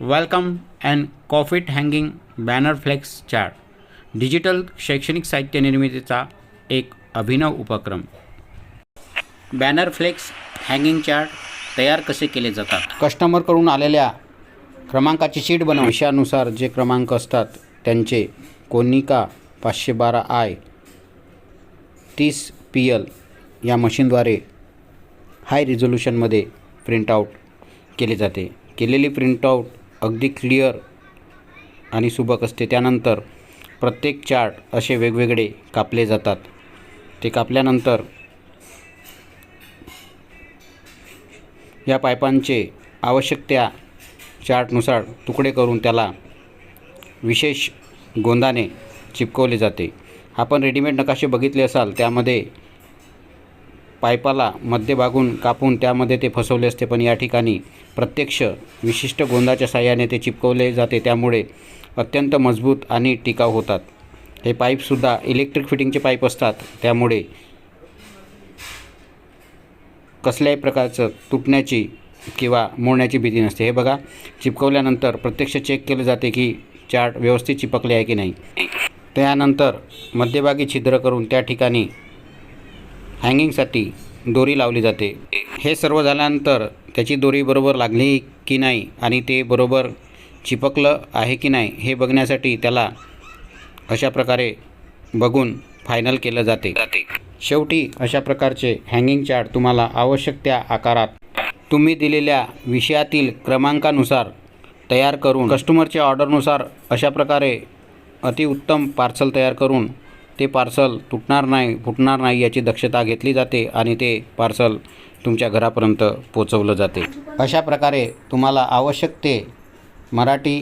Welcome and कॉफिट hanging banner flex chart digital शैक्षणिक साहित्य निर्मितीचा एक अभिनव उपक्रम. बॅनर फ्लेक्स हँगिंग चार्ट तयार कसे केले जातात? कस्टमरकडून आलेल्या क्रमांकाची शीट बनव. विषयानुसार जे क्रमांक असतात त्यांचे कोनिका पाचशे बारा आय तीस पी एल या मशीनद्वारे हाय रिझोल्युशनमध्ये प्रिंटआउट केले जाते. केलेली प्रिंटआउट अगदी क्लिअर आणि सुबक असते. त्यानंतर प्रत्येक चार्ट असे वेगवेगळे कापले जातात. ते कापल्यानंतर या पायपांचे आवश्यक त्या चार्टनुसार तुकडे करून त्याला विशेष गोंदाने चिपकवले जाते. आपण रेडीमेड नकाशे बघितले असाल त्यामध्ये पाईपाला मध्यभागून कापून त्यामध्ये ते फसवले असते पण या ठिकाणी प्रत्यक्ष विशिष्ट गोंदाच्या साह्याने ते चिपकवले जाते त्यामुळे अत्यंत मजबूत आणि टिकाव होतात. हे पाईपसुद्धा इलेक्ट्रिक फिटिंगचे पाईप असतात त्यामुळे कसल्याही प्रकारचं तुटण्याची किंवा मोडण्याची भीती नसते. हे बघा चिपकवल्यानंतर प्रत्यक्ष चेक केले जाते की चार्ट व्यवस्थित चिपकले आहे की नाही. त्यानंतर मध्यभागी छिद्र करून त्या ठिकाणी हँगिंगसाठी दोरी लावली जाते. हे सर्व झाल्यानंतर त्याची दोरी बरोबर लागली की नाही आणि ते बरोबर चिपकलं आहे की नाही हे बघण्यासाठी त्याला अशा प्रकारे बघून फायनल केलं जाते. शेवटी अशा प्रकारचे हँगिंग चार्ट तुम्हाला आवश्यक त्या आकारात तुम्ही दिलेल्या विषयातील क्रमांकानुसार तयार करून कस्टमरच्या ऑर्डरनुसार अशा प्रकारे अतिउत्तम पार्सल तयार करून ते पार्सल तुटणार नाही फुटणार नाही याची दक्षता घेतली जाते आणि ते पार्सल तुमच्या घरापर्यंत पोचवलं जाते. अशा प्रकारे तुम्हाला आवश्यक ते मराठी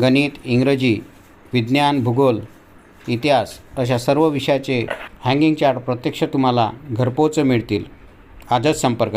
गणित इंग्रजी विज्ञान भूगोल इतिहास अशा सर्व विषयाचे हँगिंग चार्ट प्रत्यक्ष तुम्हाला घरपोच मिळतील. आजच संपर्क